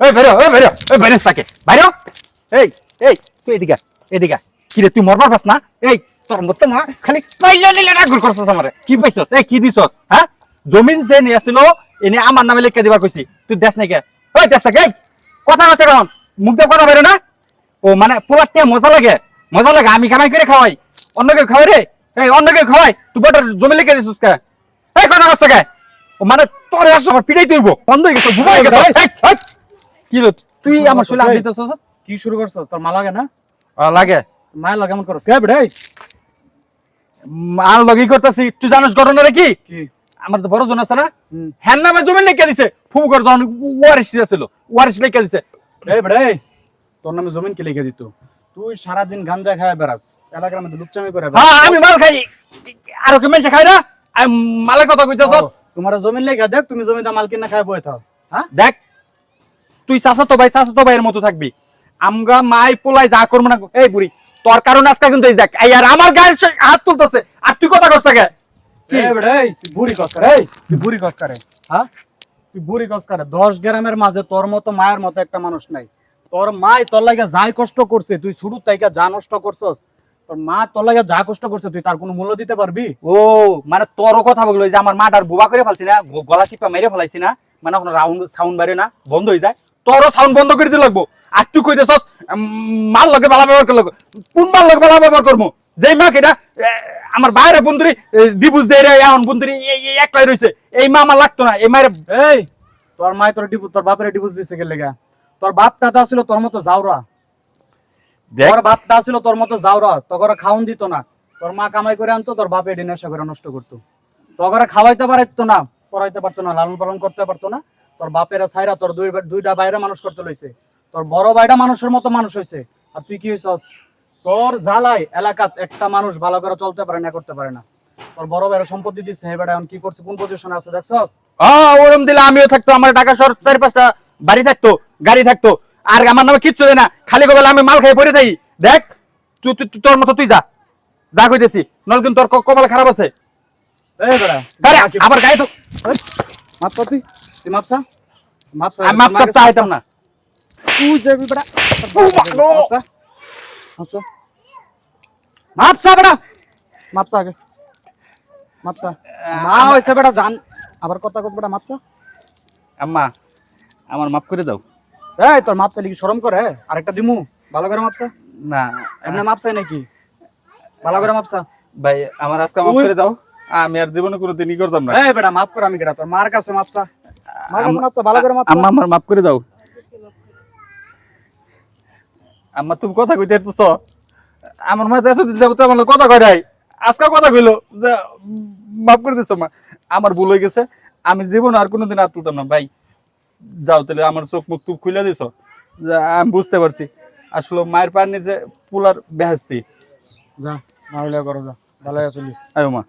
এই বেরো এই বেরো, এই বেরেস তাকে। বাইরো। এদিকে এদিকে। কি তুই মরবার পাস না? এই খালি পাইলে নিলে রাগুল করছস কি পাইছস? এই, কি দিছস? হ্যাঁ জমিন যে নিয়ে আসছিল এনে আমার নামে লিখে দিবার কইছি। তুই দেশ নাই ওই দেশ থাকে কথা আছে কেমন মুখ দিয়ে কথা না? ও মানে পোলারটা মজা লাগে। মজা লাগে, আমি কামাই করে খাওয়াই। অন্যকে খাওয়াই রে? এই অন্যকে খাওয়াই তুই বড় জমি লিখে দিছিস কে? এই, কথা কষ্ট কে মানে তোর আসছে আমার পিটাই তুইব। বন্ধ হয়ে গেছে, ঘুমাই গেছে। কি রে তুই আমার হাত দিতেছস? কি শুরু করছস? তোর মা লাগে না? লাগে। মায়ের লাগে এমন কে বেড়ে মাল লগি করতেছি তুই জানিস ঘটনা রে কি? আমার তো বড় জন আছে না? হ্যান নামে জমি লিখে দিছে ফুবু করে যখন ওয়ারিস ছিল ওয়ারিস লিখে দিছে। এই বেড়ে তোর নামে জমিন কে লিখে দিত? তুই সারাদিন গাঞ্জা খায় বেড়াস এলাকার মধ্যে লুকচামি করে হ্যাঁ আমি মাল খাই আর কি মেনছে খাই না? আমি মালের কথা কইতেছস? ও, তোমার জমিন লেখা দেখ তুমি জমিতে মাল কিনা খায় বয়ে থাও হ্যাঁ? দেখ তুই চাচা তো ভাই চাচা তো ভাইয়ের মতো থাকবি। আমগা মাই পোলাই যা করব না এই বুড়ি তোর কারণ আজকে কিন্তু এই দেখ। এই আর আমার গায়ের সে- হাত তুলতেছে। আর তুই কথা কষ্ট কি? বেড়ে বুড়ি বুড়ি হ্যাঁ? তুই বুড়ি কস করে। দশ গ্রামের মাঝে তোর মতো মায়ের মতো একটা মানুষ নাই। তোর মাই তোর লাগে যাই কষ্ট করছে তুই শুরু তাইকা যা নষ্ট করছস তোর মা তোর লাগে যা কষ্ট করছে তুই তার কোনো মূল্য দিতে পারবি? ও মানে তোরও কথা বলল যে আমার মাটার বুবা করে ফেলছি না গলা টিপা মেরে ফেলাইছি না মানে এখন রাউন্ড সাউন্ড বাইরে না বন্ধ হয়ে যায়। তোরও সাউন্ড বন্ধ করে দিতে লাগবো। আর তুই কই দেছস মাল লগে বালা ব্যবহার করে লাগবো কোন মাল লগে বালা ব্যবহার করব যেই মা কেটা আমার বাইরে বন্ধুরি দিবুজ দেয় এখন বন্ধুরি একলাই রয়েছে এই মা আমার লাগতো না এই মায়ের এই তোর মায় তোর ডিভোর্স তোর বাপের ডিভোর্স দিছে কে লেগা তোর বাপটা তা ছিল তোর মতো যাওরা তোর বাপটা ছিল তোর মতো যাওরা তোর খাওন দিত না। তোর মা কামাই করে আনতো তোর বাপে এডি নেশা করে নষ্ট করতো। তোর খাওয়াইতে পারতো না পড়াইতে পারতো না লালন পালন করতে পারতো না। তোর বাপেরা সাইরা তোর দুই দুইটা বাইরে মানুষ করতে লইছে। তোর বড় ভাইটা মানুষের মতো মানুষ হয়েছে আর তুই কি হয়েছস তোর জ্বালাই এলাকাত একটা মানুষ ভালো করে চলতে পারে না করতে পারে না। তোর বড় ভাইয়ের সম্পত্তি দিচ্ছে হে বেটা এখন কি করছে? কোন পজিশনে আছে দেখছস? হ্যাঁ ওরম দিলে আমিও থাকতো আমার ঢাকা শহর চারি পাঁচটা বাড়ি থাকতো গাড়ি থাকতো। আর আমার নামে কিচ্ছু দেয় না। খালি গোবেলা আমি মাল খাই পড়ে থাকি। দেখ তুই তুই- তুই- তোর মতো তুই যা। যা কইতেছি। নল কিন্তু তোর ক- কপাল খারাপ আছে। এই বেটা আরে, আবার গায়ে তো কর তুই তুই মাপসা মাপসা আমি মাপ চাইতাম না তুই যাবি বেটা ও বাবা। মাপসা মাপসা মাপসা বেটা মাপসা আগে মাপসা মা হইছে বেটা জান আবার কথা কস বেটা মাপসা আম্মা আমার মাফ করে দাও এই তোর মাপসা লিখি শরম করে আরেকটা দিমু ভালো করে মাপসা না এমনি মাপসাই নাকি ভালো করে মাপসা ভাই আমার আজকে মাফ ওই- করে দাও আমি আর জীবনে কোনো দিনই করতাম না এই বেটা মাফ কর আমি কেটা তোর মার কাছে মাপসা আম্মা আমার মাফ করে দাও। আম্মা তুমি কথা কইতে আমার মা আমার কথা কয় নাই। আজকে কথা কইলো মাফ করে দিচ্ছ মা। আমার ভুল হয়ে গেছে। আমি জীবন আর কোনোদিন আর তুলতাম না ভাই। যাও তাহলে আমার চোখ মুখ তুক খুলে দিছ। যে আমি বুঝতে পারছি। আসলে মায়ের পার নিচে পুলার বেহাস্তি যা মারলে করো যা। ভালো চলিস আয়ো মা।